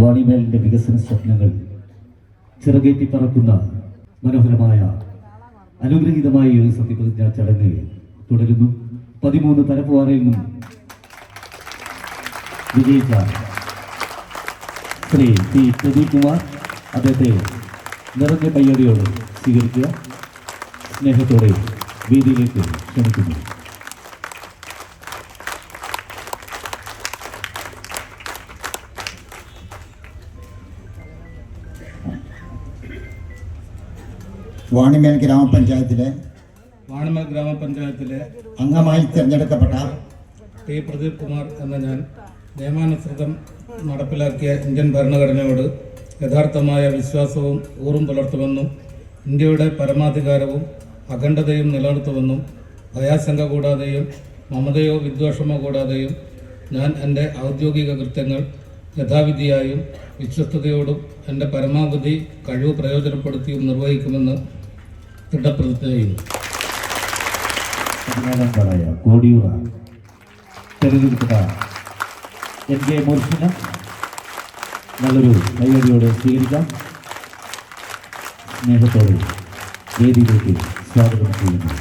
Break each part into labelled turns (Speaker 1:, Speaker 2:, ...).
Speaker 1: വാണിമേലിന്റെ വികസന സ്വപ്നങ്ങൾ ചിറകേറ്റി പറക്കുന്ന മനോഹരമായ അനുഗ്രഹീതമായ ഒരു സത്യപ്രതിജ്ഞാ ചടങ്ങ് തുടരുന്നു. പതിമൂന്ന് തലപ്പുവാറയിൽ നിന്നും വിജയിച്ച ശ്രീ പി പ്രദീപ് കുമാർ അദ്ദേഹത്തെ നിറഞ്ഞ കയ്യടിയോട് സ്വീകരിക്കുക. സ്നേഹത്തോടെ വേദിയിലേക്ക് ക്ഷണിക്കുന്നു.
Speaker 2: വാണിമേൽ ഗ്രാമപഞ്ചായത്തിലെ
Speaker 3: വാണിമേൽ ഗ്രാമപഞ്ചായത്തിലെ
Speaker 2: അംഗമായി തിരഞ്ഞെടുക്കപ്പെട്ട
Speaker 3: ടി പ്രദീപ് കുമാർ എന്ന ഞാൻ നിയമാനുസൃതം നടപ്പിലാക്കിയ ഇന്ത്യൻ ഭരണഘടനയോട് യഥാർത്ഥമായ വിശ്വാസവും ഊറും പുലർത്തുമെന്നും ഇന്ത്യയുടെ പരമാധികാരവും അഖണ്ഡതയും നിലനിർത്തുമെന്നും ഭയാശങ്ക കൂടാതെയും മമതയോ വിദ്വേഷമോ കൂടാതെയും ഞാൻ എന്റെ ഔദ്യോഗിക കൃത്യങ്ങൾ യഥാവിധിയായും വിശ്വസ്തയോടും എന്റെ പരമാവധി കഴിവ് പ്രയോജനപ്പെടുത്തിയും നിർവഹിക്കുമെന്ന് ദൃഢപ്രതിജ്ഞ ചെയ്യുന്നു
Speaker 1: പതിനാലാം പാടായ കോടിയൂറ. തെരഞ്ഞെടുക്കപ്പെട്ട എൻ കെ മുർഷിന് നല്ലൊരു കൈയടിയോടെ സ്വീകരിക്കാം. സ്നേഹത്തോടെ വേദിയിലേക്ക് സ്വാഗതം ചെയ്യുന്നു.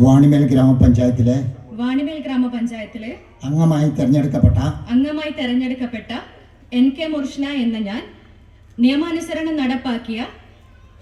Speaker 2: വാണിമേൽ ഗ്രാമപഞ്ചായത്തിലെ
Speaker 4: വാണിമേൽ ഗ്രാമപഞ്ചായത്തിലെ
Speaker 2: അംഗമായി തെരഞ്ഞെടുക്കപ്പെട്ട
Speaker 4: അംഗമായി തെരഞ്ഞെടുക്കപ്പെട്ട എൻ കെ മുർഷ്ന എന്ന ഞാൻ നിയമാനുസരണം നടപ്പാക്കിയ